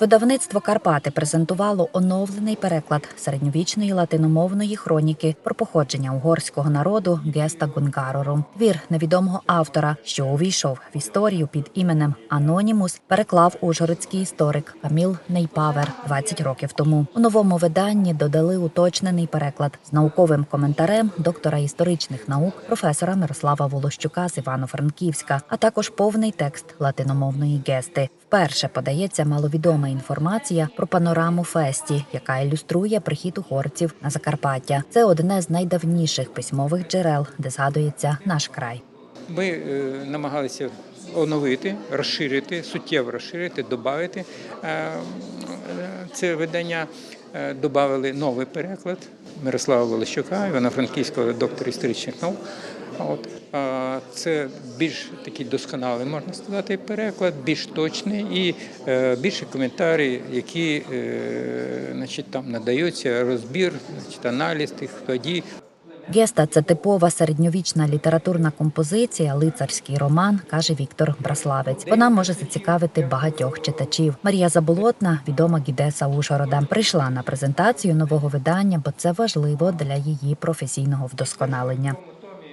Видавництво Карпати презентувало оновлений переклад середньовічної латиномовної хроніки про походження угорського народу Геста Гунгарору. Твір невідомого автора, що увійшов в історію під іменем Анонімус, переклав ужгородський історик Каміл Нейпавер 20 років тому. У новому виданні додали уточнений переклад з науковим коментарем доктора історичних наук професора Мирослава Волощука з Івано-Франківська, а також повний текст латиномовної гести. Вперше подається маловідома інформація про панораму Фесті, яка ілюструє прихід угорців на Закарпаття. Це одне з найдавніших письмових джерел, де згадується наш край. Ми е, намагалися оновити, розширити, суттєво розширити, додати е, це видання. Е, Добавили новий переклад Мирослава Волощука, Івано-Франківського доктора історичних наук. От це більш такий досконалий, можна сказати, переклад, більш точний і е, більше коментарі, які е, значить, там надаються, розбір, значить, аналіз тих подій, Геста це типова середньовічна літературна композиція, лицарський роман, каже Віктор Браславець. Вона може зацікавити багатьох читачів. Марія Заболотна, відома гідеса Ужгорода, прийшла на презентацію нового видання, бо це важливо для її професійного вдосконалення.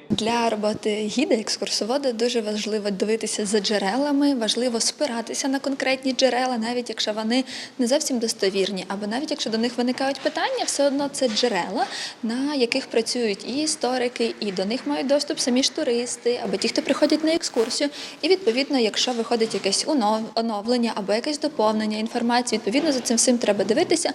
Для роботи гіда екскурсовода дуже важливо дивитися за джерелами, важливо спиратися на конкретні джерела, навіть якщо вони не зовсім достовірні, або навіть якщо до них виникають питання, все одно це джерела, на яких працюють і історики, і до них мають доступ самі ж туристи, або ті, хто приходять на екскурсію. І відповідно, якщо виходить якесь оновлення або якесь доповнення інформації, відповідно за цим всім треба дивитися,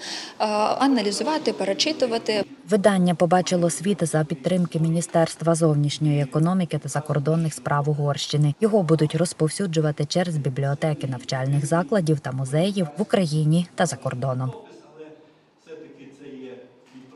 аналізувати, перечитувати. Видання побачило світ за підтримки Міністерства зовнішньої економіки та закордонних справ Угорщини. Його будуть розповсюджувати через бібліотеки навчальних закладів та музеїв в Україні та за кордоном.